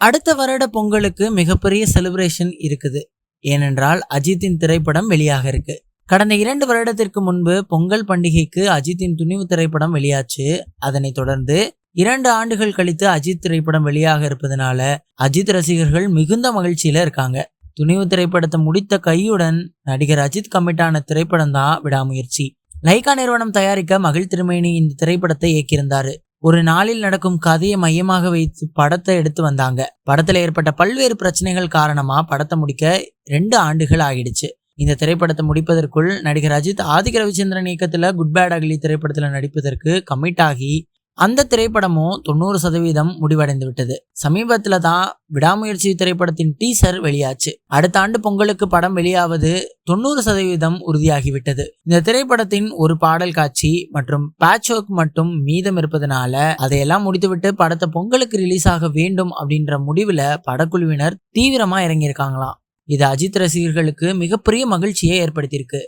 அடுத்த வருட பொங்கலுக்கு மிகப்பெரிய செலிப்ரேஷன் இருக்குது. ஏனென்றால் அஜித்தின் திரைப்படம் வெளியாக இருக்கு. கடந்த இரண்டு வருடத்திற்கு முன்பு பொங்கல் பண்டிகைக்கு அஜித்தின் துணிவு திரைப்படம் வெளியாச்சு. அதனைத் தொடர்ந்து இரண்டு ஆண்டுகள் கழித்து அஜித் திரைப்படம் வெளியாக இருப்பதனால அஜித் ரசிகர்கள் மிகுந்த மகிழ்ச்சியில இருக்காங்க. துணிவு திரைப்படத்தை முடித்த கையுடன் நடிகர் அஜித் கமிட்டான திரைப்படம் தான் விடாமுயற்சி. லைகா நிறுவனம் தயாரிக்க மகிழ் திருமேனி இந்த திரைப்படத்தை இயக்கியிருந்தாரு. ஒரு நாளில் நடக்கும் கதையை மையமாக வைத்து படத்தை எடுத்து வந்தாங்க. படத்துல ஏற்பட்ட பல்வேறு பிரச்சனைகள் காரணமா படத்தை முடிக்க ரெண்டு ஆண்டுகள் ஆகிடுச்சு. இந்த திரைப்படத்தை முடிப்பதற்குள் நடிகர் அஜித் ஆதிக ரவிச்சந்திரன் இயக்கத்துல குட் பேட் அகலி திரைப்படத்துல நடிப்பதற்கு கமிட் ஆகி அந்த திரைப்படமும் தொண்ணூறு சதவீதம் முடிவடைந்து விட்டது சமீபத்தில் தான் விடாமுயற்சி திரைப்படத்தின் டீசர் வெளியாச்சு. அடுத்த ஆண்டு பொங்கலுக்கு படம் வெளியாவது தொண்ணூறு சதவீதம் உறுதியாகிவிட்டது. இந்த திரைப்படத்தின் ஒரு பாடல் காட்சி மற்றும் பேட்ச் ஒர்க் மட்டும் மீதம் இருப்பதனால அதையெல்லாம் முடித்துவிட்டு படத்தை பொங்கலுக்கு ரிலீஸ் ஆக வேண்டும் அப்படின்ற முடிவில் படக்குழுவினர் தீவிரமாக இறங்கியிருக்காங்களாம். இது அஜித் ரசிகர்களுக்கு மிகப்பெரிய மகிழ்ச்சியை ஏற்படுத்தியிருக்கு.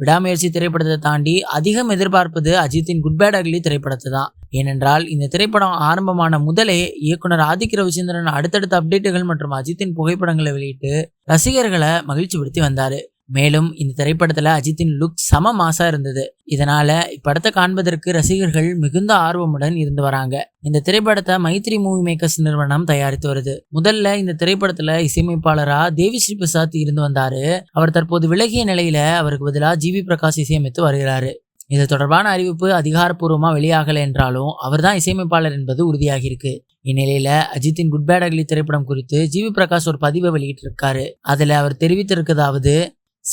விடாமுயற்சி திரைப்படத்தை தாண்டி அதிகம் எதிர்பார்ப்பது அஜித்தின் குட் பேட் அக்லி திரைப்படத்தை தான். ஏனென்றால் இந்த திரைப்படம் ஆரம்பமான முதலே இயக்குனர் ஆதிக்க ரவிச்சந்திரன் அடுத்தடுத்த அப்டேட்டுகள் மற்றும் அஜித்தின் புகைப்படங்களை வெளியிட்டு ரசிகர்களை மகிழ்ச்சிப்படுத்தி வந்தாரு. மேலும் இந்த திரைப்படத்தில் அஜித்தின் லுக் சம மாசா இருந்தது. இதனால இப்படத்தை காண்பதற்கு ரசிகர்கள் மிகுந்த ஆர்வமுடன் இருந்து வராங்க. இந்த திரைப்படத்தை மைத்ரி மூவி மேக்கர்ஸ் நிறுவனம் தயாரித்து வருது. முதல்ல இந்த திரைப்படத்துல இசையமைப்பாளரா தேவி ஸ்ரீ பிரசாத் இருந்து வந்தாரு. அவர் தற்போது விலகிய நிலையில அவருக்கு பதிலாக ஜிவி பிரகாஷ் இசையமைத்து வருகிறாரு. இது தொடர்பான அறிவிப்பு அதிகாரப்பூர்வமாக வெளியாகல என்றாலும் அவர்தான் இசையமைப்பாளர் என்பது உறுதியாகியிருக்கு. இந்நிலையில அஜித்தின் குட் பேட் அகலி திரைப்படம் குறித்து ஜிவி பிரகாஷ் ஒரு பதிவை வெளியிட்டிருக்காரு. அதுல அவர் தெரிவித்திருக்கதாவது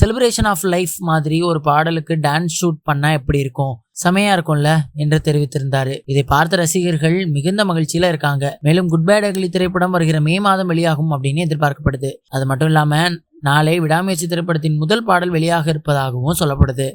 செலிப்ரேஷன் ஆஃப் லைஃப் மாதிரி ஒரு பாடலுக்கு டான்ஸ் ஷூட் பண்ணா எப்படி இருக்கும்? செமையா இருக்கும்ல? என்று தெரிவித்திருந்தாரு. இதை பார்த்த ரசிகர்கள் மிகுந்த மகிழ்ச்சியில இருக்காங்க. மேலும் குட் பேட் அகலி திரைப்படம் வருகிற மே மாதம் வெளியாகும் அப்படின்னு எதிர்பார்க்கப்படுது. அது மட்டும் இல்லாம நாளை விடாமுயற்சி திரைப்படத்தின் முதல் பாடல் வெளியாக இருப்பதாகவும் சொல்லப்படுது.